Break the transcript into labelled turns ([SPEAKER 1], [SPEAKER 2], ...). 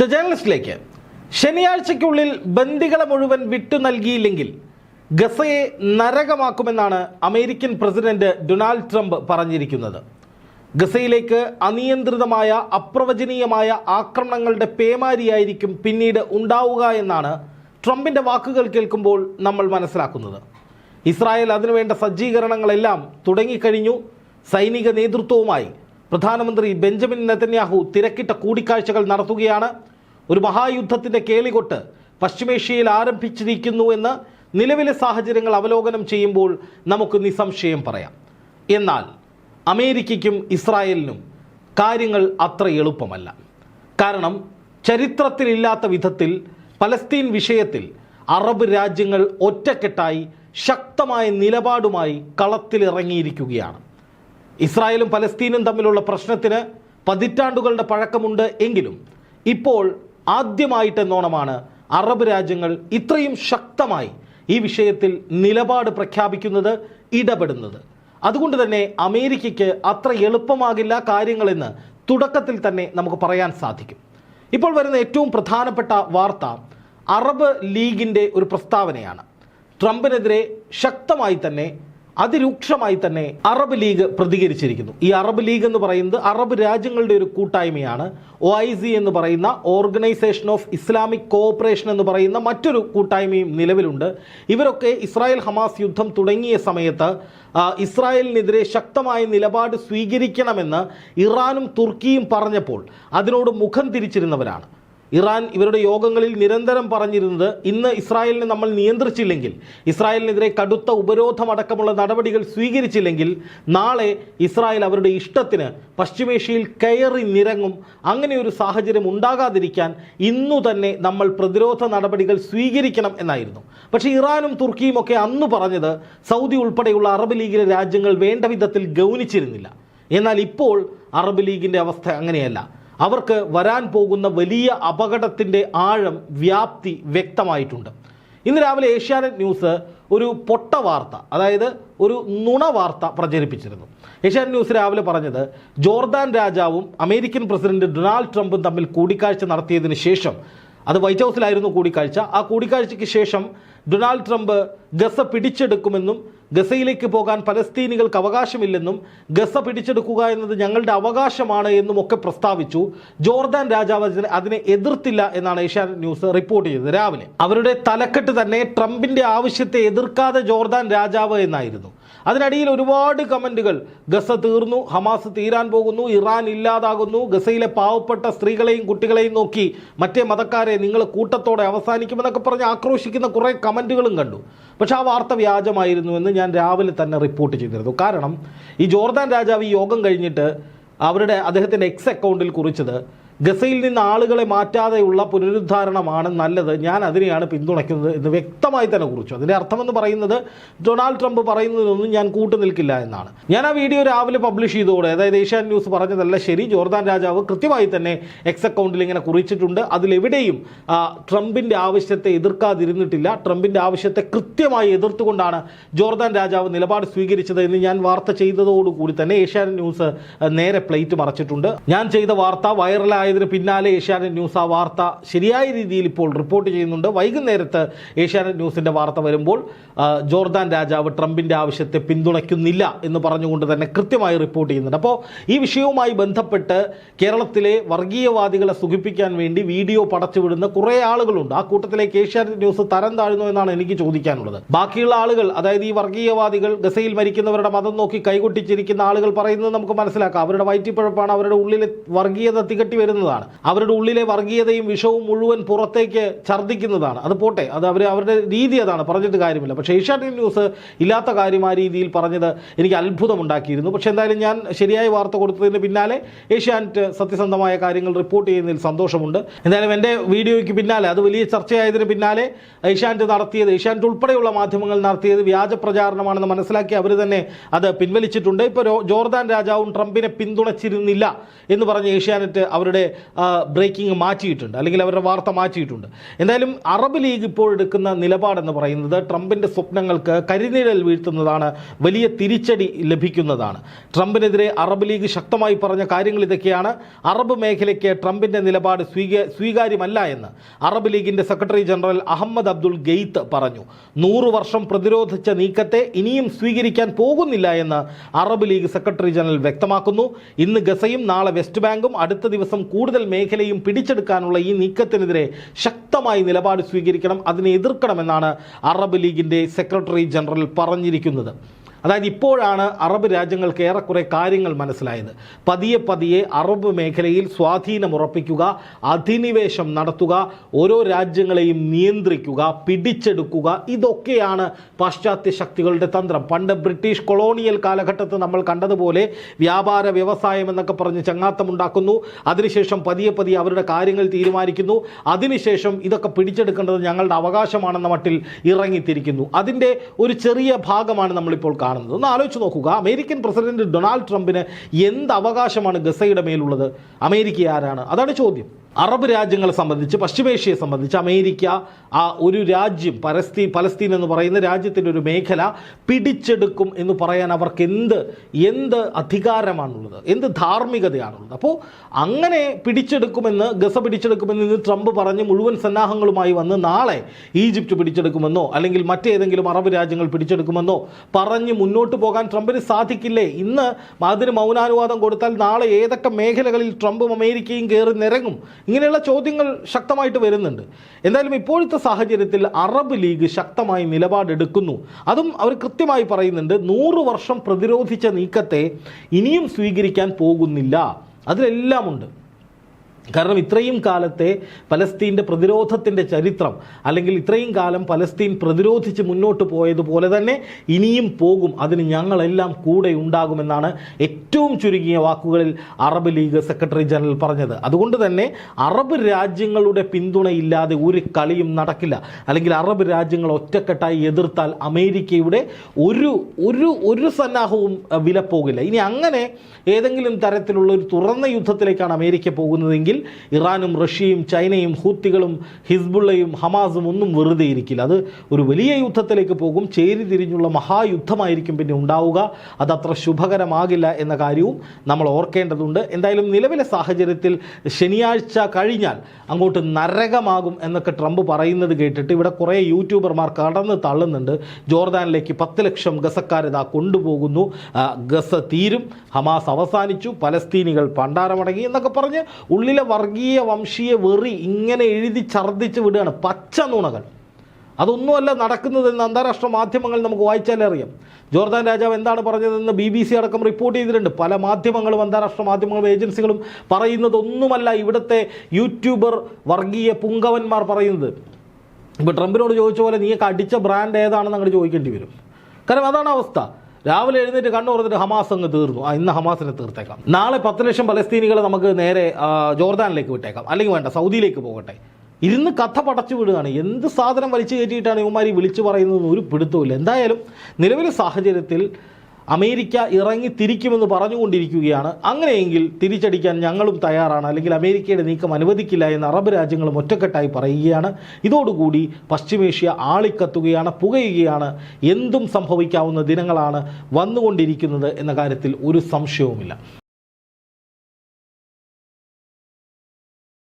[SPEAKER 1] The ജേർണലിസ്റ്റിലേക്ക് ശനിയാഴ്ചയ്ക്കുള്ളിൽ ബന്ദികളെ മുഴുവൻ വിട്ടു നൽകിയില്ലെങ്കിൽ ഗസയെ നരകമാക്കുമെന്നാണ് അമേരിക്കൻ പ്രസിഡന്റ് ഡൊണാൾഡ് ട്രംപ് പറഞ്ഞിരിക്കുന്നത്. ഗസയിലേക്ക് അനിയന്ത്രിതമായ അപ്രവചനീയമായ ആക്രമണങ്ങളുടെ പേമാരിയായിരിക്കും പിന്നീട് ഉണ്ടാവുക എന്നാണ് ട്രംപിന്റെ വാക്കുകൾ കേൾക്കുമ്പോൾ നമ്മൾ മനസ്സിലാക്കുന്നത്. ഇസ്രായേൽ അതിനുവേണ്ട സജ്ജീകരണങ്ങളെല്ലാം തുടങ്ങിക്കഴിഞ്ഞു. സൈനിക നേതൃത്വവുമായി പ്രധാനമന്ത്രി ബെഞ്ചമിൻ നെതന്യാഹു തിരക്കിട്ട കൂടിക്കാഴ്ചകൾ നടത്തുകയാണ്. ഒരു മഹായുദ്ധത്തിന്റെ കേളികൊട്ട് പശ്ചിമേഷ്യയിൽ ആരംഭിച്ചിരിക്കുന്നു എന്ന് നിലവിലെ സാഹചര്യങ്ങൾ അവലോകനം ചെയ്യുമ്പോൾ നമുക്ക് നിസ്സംശയം പറയാം. എന്നാൽ അമേരിക്കയ്ക്കും ഇസ്രായേലിനും കാര്യങ്ങൾ അത്ര എളുപ്പമല്ല. കാരണം ചരിത്രത്തിലില്ലാത്ത വിധത്തിൽ പലസ്തീൻ വിഷയത്തിൽ അറബ് രാജ്യങ്ങൾ ഒറ്റക്കെട്ടായി ശക്തമായ നിലപാടുമായി കളത്തിലിറങ്ങിയിരിക്കുകയാണ്. ഇസ്രായേലും പലസ്തീനും തമ്മിലുള്ള പ്രശ്നത്തിന് പതിറ്റാണ്ടുകളുടെ പഴക്കമുണ്ട് എങ്കിലും ഇപ്പോൾ ആദ്യമായിട്ടെന്നോണമാണ് അറബ് രാജ്യങ്ങൾ ഇത്രയും ശക്തമായി ഈ വിഷയത്തിൽ നിലപാട് പ്രഖ്യാപിക്കുന്നത് ഇടപെടുന്നത്. അതുകൊണ്ട് തന്നെ അമേരിക്കയ്ക്ക് അത്ര എളുപ്പമാകില്ല കാര്യങ്ങളെന്ന് തുടക്കത്തിൽ തന്നെ നമുക്ക് പറയാൻ സാധിക്കും. ഇപ്പോൾ വരുന്ന ഏറ്റവും പ്രധാനപ്പെട്ട വാർത്ത അറബ് ലീഗിന്റെ ഒരു പ്രസ്താവനയാണ്. ട്രംപിനെതിരെ ശക്തമായി തന്നെ അതിരൂക്ഷമായി തന്നെ അറബ് ലീഗ് പ്രതികരിച്ചിരിക്കുന്നു. ഈ അറബ് ലീഗ് എന്ന് പറയുന്നത് അറബ് രാജ്യങ്ങളുടെ ഒരു കൂട്ടായ്മയാണ്. ഒ ഐ സി എന്ന് പറയുന്ന ഓർഗനൈസേഷൻ ഓഫ് ഇസ്ലാമിക് കോഓപ്പറേഷൻ എന്ന് പറയുന്ന മറ്റൊരു കൂട്ടായ്മയും നിലവിലുണ്ട്. ഇവരൊക്കെ ഇസ്രായേൽ ഹമാസ് യുദ്ധം തുടങ്ങിയ സമയത്ത് ഇസ്രായേലിനെതിരെ ശക്തമായ നിലപാട് സ്വീകരിക്കണമെന്ന് ഇറാനും തുർക്കിയും പറഞ്ഞപ്പോൾ അതിനോട് മുഖം തിരിച്ചിരുന്നവരാണ്. ഇറാൻ ഇവരുടെ യോഗങ്ങളിൽ നിരന്തരം പറഞ്ഞിരുന്നത് ഇന്ന് ഇസ്രായേലിനെ നമ്മൾ നിയന്ത്രിച്ചില്ലെങ്കിൽ ഇസ്രായേലിനെതിരെ കടുത്ത ഉപരോധമടക്കമുള്ള നടപടികൾ സ്വീകരിച്ചില്ലെങ്കിൽ നാളെ ഇസ്രായേൽ അവരുടെ ഇഷ്ടത്തിന് പശ്ചിമേഷ്യയിൽ കയറി നിരങ്ങും. അങ്ങനെ ഒരു സാഹചര്യം ഉണ്ടാകാതിരിക്കാൻ ഇന്നു തന്നെ നമ്മൾ പ്രതിരോധ നടപടികൾ സ്വീകരിക്കണം എന്നായിരുന്നു. പക്ഷേ ഇറാനും തുർക്കിയും ഒക്കെ അന്ന് പറഞ്ഞത് സൗദി ഉൾപ്പെടെയുള്ള അറബ് ലീഗിലെ രാജ്യങ്ങൾ വേണ്ട വിധത്തിൽ ഗൗനിച്ചിരുന്നില്ല. എന്നാൽ ഇപ്പോൾ അറബ് ലീഗിന്റെ അവസ്ഥ അങ്ങനെയല്ല. അവർക്ക് വരാൻ പോകുന്ന വലിയ അപകടത്തിന്റെ ആഴം വ്യാപ്തി വ്യക്തമായിട്ടുണ്ട്. ഇന്ന് രാവിലെ ഏഷ്യാനെറ്റ് ന്യൂസ് ഒരു പൊട്ട വാർത്ത അതായത് ഒരു നുണ വാർത്ത പ്രചരിപ്പിച്ചിരുന്നു. ഏഷ്യാനെറ്റ് ന്യൂസ് രാവിലെ പറഞ്ഞത് ജോർദാൻ രാജാവും അമേരിക്കൻ പ്രസിഡന്റ് ഡൊണാൾഡ് ട്രംപും തമ്മിൽ കൂടിക്കാഴ്ച നടത്തിയതിന് ശേഷം അത് വൈറ്റ് ഹൗസിലായിരുന്നു കൂടിക്കാഴ്ച. ആ കൂടിക്കാഴ്ചയ്ക്ക് ശേഷം ഡൊണാൾഡ് ട്രംപ് ഗസ പിടിച്ചെടുക്കുമെന്നും ഗസയിലേക്ക് പോകാൻ പലസ്തീനികൾക്ക് അവകാശമില്ലെന്നും ഗസ പിടിച്ചെടുക്കുക എന്നത് ഞങ്ങളുടെ അവകാശമാണ് എന്നും ഒക്കെ പ്രസ്താവിച്ചു. ജോർദാൻ രാജാവ് അതിനെ- എതിർത്തില്ല എന്നാണ് ഏഷ്യാനെറ്റ് ന്യൂസ് റിപ്പോർട്ട് ചെയ്തത് രാവിലെ. അവരുടെ തലക്കെട്ട് തന്നെ ട്രംപിന്റെ ആവശ്യത്തെ എതിർക്കാതെ ജോർദാൻ രാജാവ് എന്നായിരുന്നു. അതിനടിയിൽ ഒരുപാട് കമന്റുകൾ ഗസ തീർന്നു ഹമാസ് തീരാൻ പോകുന്നു ഇറാൻ ഇല്ലാതാകുന്നു ഗസയിലെ പാവപ്പെട്ട സ്ത്രീകളെയും കുട്ടികളെയും നോക്കി മറ്റേ മതക്കാരെ നിങ്ങൾ കൂട്ടത്തോടെ അവസാനിക്കുമെന്നൊക്കെ പറഞ്ഞ് ആക്രോശിക്കുന്ന കുറേ കമന്റുകളും കണ്ടു. പക്ഷേ ആ വാർത്ത വ്യാജമായിരുന്നു എന്ന് ഞാൻ രാവിലെ തന്നെ റിപ്പോർട്ട് ചെയ്തിരുന്നു. കാരണം ഈ ജോർദാൻ രാജാവ് ഈ യോഗം കഴിഞ്ഞിട്ട് അവരുടെ അദ്ദേഹത്തിന്റെ എക്സ് അക്കൗണ്ടിൽ കുറിച്ചത് ഗസയിൽ നിന്ന് ആളുകളെ മാറ്റാതെയുള്ള പുനരുദ്ധാരണമാണ് നല്ലത്. ഞാൻ അതിനെയാണ് പിന്തുണയ്ക്കുന്നത് എന്ന് വ്യക്തമായി തന്നെ കുറിച്ചു. അതിന്റെ അർത്ഥമെന്ന് പറയുന്നത് ഡൊണാൾഡ് ട്രംപ് പറയുന്നതിനൊന്നും ഞാൻ കൂട്ടു നിൽക്കില്ല എന്നാണ്. ഞാൻ ആ വീഡിയോ രാവിലെ പബ്ലിഷ് ചെയ്തോടെ അതായത് ഏഷ്യാൻ ന്യൂസ് പറഞ്ഞതല്ല ശരി ജോർദാൻ രാജാവ് കൃത്യമായി തന്നെ എക്സ് അക്കൗണ്ടിൽ ഇങ്ങനെ കുറിച്ചിട്ടുണ്ട്. അതിലെവിടെയും ട്രംപിന്റെ ആവശ്യത്തെ എതിർക്കാതിരുന്നിട്ടില്ല. ട്രംപിന്റെ ആവശ്യത്തെ കൃത്യമായി എതിർത്തുകൊണ്ടാണ് ജോർദാൻ രാജാവ് നിലപാട് സ്വീകരിച്ചത് എന്ന് ഞാൻ വാർത്ത ചെയ്തതോടുകൂടി തന്നെ ഏഷ്യാനെറ്റ് ന്യൂസ് നേരെ പ്ലേറ്റ് മറച്ചിട്ടുണ്ട്. ഞാൻ ചെയ്ത വാർത്ത വൈറലായതിന് പിന്നാലെ ഏഷ്യാനെറ്റ് ന്യൂസ് ആ വാർത്ത ശരിയായ രീതിയിൽ ഇപ്പോൾ റിപ്പോർട്ട് ചെയ്യുന്നുണ്ട്. വൈകുന്നേരത്ത് ഏഷ്യാനെറ്റ് ന്യൂസിന്റെ വാർത്ത വരുമ്പോൾ ജോർദാൻ രാജാവ് ട്രംപിന്റെ ആവശ്യത്തെ പിന്തുണയ്ക്കുന്നില്ല എന്ന് പറഞ്ഞുകൊണ്ട് തന്നെ കൃത്യമായി റിപ്പോർട്ട് ചെയ്യുന്നുണ്ട്. അപ്പോൾ ഈ വിഷയവുമായി ബന്ധപ്പെട്ട് കേരളത്തിലെ വർഗീയവാദികളെ സുഖിപ്പിക്കാൻ വേണ്ടി വീഡിയോ പടച്ചുവിടുന്ന കുറേ ആളുകളുണ്ട്. ആ കൂട്ടത്തിലേക്ക് ഏഷ്യാനെറ്റ് ന്യൂസ് തരം താഴ്ന്നു എന്നാണ് എനിക്ക് ചോദിക്കാനുള്ളത്. ബാക്കിയുള്ള ആളുകൾ അതായത് ഈ വർഗീയവാദികൾ ഗസയിൽ മരിക്കുന്നവരുടെ മതം നോക്കി കൈകൊട്ടിച്ചിരിക്കുന്ന ആളുകൾ പറയുന്നത് നമുക്ക് മനസ്സിലാക്കാം. അവരുടെ വയറ്റിപ്പഴപ്പാണ് അവരുടെ ഉള്ളിലെ വർഗീയത തികട്ടി വരുന്നതാണ് അവരുടെ ഉള്ളിലെ വർഗീയതയും വിഷവും മുഴുവൻ പുറത്തേക്ക് ഛർദ്ദിക്കുന്നതാണ്. അത് പോട്ടെ അത് അവർ അവരുടെ രീതി അതാണ്. പറഞ്ഞിട്ട് കാര്യമില്ല. പക്ഷേ ഏഷ്യാനെറ്റ് ന്യൂസ് ഇല്ലാത്ത കാര്യം ആ രീതിയിൽ പറഞ്ഞത് എനിക്ക് അത്ഭുതമുണ്ടാക്കിയിരുന്നു. പക്ഷേ എന്തായാലും ഞാൻ ശരിയായ വാർത്ത കൊടുത്തതിന് പിന്നാലെ ഏഷ്യാനെറ്റ് സത്യസന്ധമായ കാര്യങ്ങൾ റിപ്പോർട്ട് ചെയ്യുന്നതിൽ സന്തോഷമുണ്ട്. എന്തായാലും എന്റെ വീഡിയോയ്ക്ക് പിന്നാലെ അത് വലിയ ചർച്ചയായതിന് പിന്നാലെ ഏഷ്യാനെറ്റ് നടത്തിയത് ഏഷ്യാനെറ്റ് ഉൾപ്പെടെയുള്ള മാധ്യമങ്ങൾ നടത്തിയത് വ്യാജ പ്രചാരണമാണെന്ന് മനസ്സിലാക്കി അവർ തന്നെ അത് പിൻവലിച്ചിട്ടുണ്ട്. ഇപ്പോൾ ജോർദാൻ രാജാവും ട്രംപിനെ പിന്തുണച്ചിരുന്നില്ല എന്ന് പറഞ്ഞ് ഏഷ്യാനെറ്റ് അവരുടെ ബ്രേക്കിംഗ് മാറ്റിയിട്ടുണ്ട് അല്ലെങ്കിൽ അവരുടെ വാർത്ത മാറ്റിയിട്ടുണ്ട്. എന്തായാലും അറബ് ലീഗ് ഇപ്പോൾ എടുക്കുന്ന നിലപാടെന്ന് പറയുന്നത് ട്രംപിന്റെ സ്വപ്നങ്ങൾക്ക് കരിനിഴൽ വീഴ്ത്തുന്നതാണ് വലിയ തിരിച്ചടി ലഭിക്കുന്നതാണ്. ട്രംപിനെതിരെ അറബ് ലീഗ് ശക്തമായി പറഞ്ഞ കാര്യങ്ങൾ ഇതൊക്കെയാണ്. അറബ് മേഖലയ്ക്ക് ട്രംപിന്റെ നിലപാട് സ്വീക സ്വീകാര്യമല്ല എന്ന് അറബ് ലീഗിന്റെ secretary general Ahmed Abdul Gheit പറഞ്ഞു. നൂറു വർഷം പ്രതിരോധിച്ച നീക്കത്തെ ഇനിയും സ്വീകരിക്കാൻ പോകുന്നില്ല എന്ന് അറബ് ലീഗ് സെക്രട്ടറി ജനറൽ വ്യക്തമാക്കുന്നു. ഇന്ന് ഗസയും നാളെ വെസ്റ്റ് ബാങ്കും അടുത്ത ദിവസം കൂടുതൽ മേഖലയും പിടിച്ചെടുക്കാനുള്ള ഈ നീക്കത്തിനെതിരെ ശക്തമായി നിലപാട് സ്വീകരിക്കണം അതിനെ എതിർക്കണമെന്നാണ് അറബ് ലീഗിന്റെ സെക്രട്ടറി ജനറൽ പറഞ്ഞിരിക്കുന്നത്. അതായത് ഇപ്പോഴാണ് അറബ് രാജ്യങ്ങൾക്ക് ഏറെക്കുറെ കാര്യങ്ങൾ മനസ്സിലായത്. പതിയെ പതിയെ അറബ് മേഖലയിൽ സ്വാധീനം ഉറപ്പിക്കുക അധിനിവേശം നടത്തുക ഓരോ രാജ്യങ്ങളെയും നിയന്ത്രിക്കുക പിടിച്ചെടുക്കുക ഇതൊക്കെയാണ് പാശ്ചാത്യ ശക്തികളുടെ തന്ത്രം. പണ്ട് ബ്രിട്ടീഷ് കൊളോണിയൽ കാലഘട്ടത്ത് നമ്മൾ കണ്ടതുപോലെ വ്യാപാര വ്യവസായം എന്നൊക്കെ പറഞ്ഞ് ചങ്ങാത്തമുണ്ടാക്കുന്നു അതിനുശേഷം പതിയെ പതിയെ അവരുടെ കാര്യങ്ങൾ തീരുമാനിക്കുന്നു. അതിനുശേഷം ഇതൊക്കെ പിടിച്ചെടുക്കേണ്ടത് ഞങ്ങളുടെ അവകാശമാണെന്ന മട്ടിൽ ഇറങ്ങിത്തിരിക്കുന്നു. അതിന്റെ ഒരു ചെറിയ ഭാഗമാണ് നമ്മളിപ്പോൾ കാണുന്നത്. ഒന്ന് ആലോചിച്ച് നോക്കുക. അമേരിക്കൻ പ്രസിഡന്റ് ഡൊണാൾഡ് ട്രംപിന് എന്ത് അവകാശമാണ് ഗസയുടെ മേലുള്ളത്? അമേരിക്ക ആരാണ് അതാണ് ചോദ്യം. അറബ് രാജ്യങ്ങളെ സംബന്ധിച്ച് പശ്ചിമേഷ്യയെ സംബന്ധിച്ച് അമേരിക്ക ആ ഒരു രാജ്യം പലസ്തീൻ പലസ്തീൻ എന്ന് പറയുന്ന രാജ്യത്തിന്റെ ഒരു മേഖല പിടിച്ചെടുക്കും എന്ന് പറയാൻ അവർക്ക് എന്ത് എന്ത് അധികാരമാണുള്ളത്? എന്ത് ധാർമ്മികതയാണുള്ളത്? അപ്പോൾ അങ്ങനെ പിടിച്ചെടുക്കുമെന്ന് ഗസ പിടിച്ചെടുക്കുമെന്ന് ഇന്ന് ട്രംപ് പറഞ്ഞ് മുഴുവൻ സന്നാഹങ്ങളുമായി വന്ന് നാളെ ഈജിപ്റ്റ് പിടിച്ചെടുക്കുമെന്നോ അല്ലെങ്കിൽ മറ്റേതെങ്കിലും അറബ് രാജ്യങ്ങൾ പിടിച്ചെടുക്കുമെന്നോ പറഞ്ഞ് മുന്നോട്ട് പോകാൻ ട്രംപിന് സാധിക്കില്ലേ? ഇന്ന് അതിന് മൗനാനുവാദം കൊടുത്താൽ നാളെ ഏതൊക്കെ മേഖലകളിൽ ട്രംപും അമേരിക്കയും കയറി നിരങ്ങും? ഇങ്ങനെയുള്ള ചോദ്യങ്ങൾ ശക്തമായിട്ട് വരുന്നുണ്ട്. എന്തായാലും ഇപ്പോഴത്തെ സാഹചര്യത്തിൽ അറബ് ലീഗ് ശക്തമായി നിലപാടെടുക്കുന്നു. അതും അവർ കൃത്യമായി പറയുന്നുണ്ട് നൂറ് വർഷം പ്രതിരോധിച്ച നീക്കത്തെ ഇനിയും സ്വീകരിക്കാൻ പോകുന്നില്ല. അതിലെല്ലാം ഉണ്ട് കാരണം ഇത്രയും കാലത്തെ പലസ്തീന്റെ പ്രതിരോധത്തിന്റെ ചരിത്രം അല്ലെങ്കിൽ ഇത്രയും കാലം പലസ്തീൻ പ്രതിരോധിച്ച് മുന്നോട്ട് പോയതുപോലെ തന്നെ ഇനിയും പോകും. അതിന് ഞങ്ങളെല്ലാം കൂടെ ഉണ്ടാകുമെന്നാണ് ഏറ്റവും ചുരുങ്ങിയ വാക്കുകളിൽ അറബ് ലീഗ് സെക്രട്ടറി ജനറൽ പറഞ്ഞത്. അതുകൊണ്ട് തന്നെ അറബ് രാജ്യങ്ങളുടെ പിന്തുണയില്ലാതെ ഒരു കളിയും നടക്കില്ല. അല്ലെങ്കിൽ അറബ് രാജ്യങ്ങൾ ഒറ്റക്കെട്ടായി എതിർത്താൽ അമേരിക്കയുടെ ഒരു ഒരു ഒരു സന്നാഹവും വില പോകില്ല ഇനി അങ്ങനെ ഏതെങ്കിലും തരത്തിലുള്ള ഒരു തുറന്ന യുദ്ധത്തിലേക്കാണ് അമേരിക്ക പോകുന്നതെങ്കിൽ ഇറാനും റഷ്യയും ചൈനയും ഹൂത്തികളും ഹിസ്ബുള്ളയും ഹമാസും ഒന്നും വെറുതെ ഇരിക്കില്ല. അത് ഒരു വലിയ യുദ്ധത്തിലേക്ക് പോകും. ചേരി തിരിഞ്ഞുള്ള മഹായുദ്ധമായിരിക്കും പിന്നെ ഉണ്ടാവുക. അതത്ര ശുഭകരമാകില്ല എന്ന കാര്യവും നമ്മൾ ഓർക്കേണ്ടതുണ്ട്. എന്തായാലും നിലവിലെ സാഹചര്യത്തിൽ ശനിയാഴ്ച കഴിഞ്ഞാൽ അങ്ങോട്ട് നരകമാകും എന്നൊക്കെ ട്രംപ് പറയുന്നത് കേട്ടിട്ട് ഇവിടെ കുറേ യൂട്യൂബർമാർ കടന്ന് തള്ളുന്നുണ്ട്. ജോർദാനിലേക്ക് പത്ത് ലക്ഷം ഗസക്കാരിതാ കൊണ്ടുപോകുന്നു. ഗസ തീരും. ഹമാസ് അവസാനിച്ചു. പലസ്തീനികൾ പണ്ടാരമടങ്ങി എന്നൊക്കെ പറഞ്ഞ് ഉള്ളിലെ വർഗീയ വംശീയ വെറി ഇങ്ങനെ എഴുതി ഛർദ്ദിച്ച് വിടുകയാണ് പച്ച നുണകൾ. അതൊന്നുമല്ല നടക്കുന്നതെന്ന് അന്താരാഷ്ട്ര മാധ്യമങ്ങൾ നമുക്ക് വായിച്ചാലേ അറിയാം. ജോർദാൻ രാജാവ് എന്താണ് പറഞ്ഞതെന്ന് ബി ബി സി അടക്കം റിപ്പോർട്ട് ചെയ്തിട്ടുണ്ട്. പല മാധ്യമങ്ങളും അന്താരാഷ്ട്ര മാധ്യമങ്ങളും ഏജൻസികളും പറയുന്നതൊന്നുമല്ല ഇവിടുത്തെ യൂട്യൂബർ വർഗീയ പുങ്കവന്മാർ പറയുന്നത്. ഇപ്പോൾ ട്രംപിനോട് ചോദിച്ച പോലെ നീയൊക്കെ അടിച്ച ബ്രാൻഡ് ഏതാണെന്ന് അങ്ങോട്ട് ചോദിക്കേണ്ടി വരും. കാരണം അതാണ് അവസ്ഥ. രാവിലെ എഴുന്നേറ്റ് കണ്ണു തുറന്നിട്ട് ഹമാസ് അങ്ങ് തീർന്നു. ആ ഇന്ന് ഹമാസിനെ തീർത്തേക്കാം. നാളെ പത്ത് ലക്ഷം പലസ്തീനികളെ നമുക്ക് നേരെ ജോർദാനിലേക്ക് വിട്ടേക്കാം. അല്ലെങ്കിൽ വേണ്ട സൗദിയിലേക്ക് പോകട്ടെ. ഇരുന്ന് കഥ പടച്ചു വിടുകയാണ്. എന്ത് സാധനം വലിച്ചു കയറ്റിയിട്ടാണ് ഇവന്മാർ വിളിച്ചു പറയുന്നത് ഒരു പിടുത്തമില്ല എന്തായാലും നിലവിലെ സാഹചര്യത്തിൽ അമേരിക്ക ഇറങ്ങി തിരിക്കുമെന്ന് പറഞ്ഞുകൊണ്ടിരിക്കുകയാണ്. അങ്ങനെയെങ്കിൽ തിരിച്ചടിക്കാൻ ഞങ്ങളും തയ്യാറാണ്. അല്ലെങ്കിൽ അമേരിക്കയുടെ നീക്കം അനുവദിക്കില്ല എന്ന് അറബ് രാജ്യങ്ങളും ഒറ്റക്കെട്ടായി പറയുകയാണ്. ഇതോടുകൂടി പശ്ചിമേഷ്യ ആളിക്കത്തുകയാണ് പുകയുകയാണ്. എന്തും സംഭവിക്കാവുന്ന ദിനങ്ങളാണ് വന്നുകൊണ്ടിരിക്കുന്നത് എന്ന കാര്യത്തിൽ ഒരു സംശയവുമില്ല.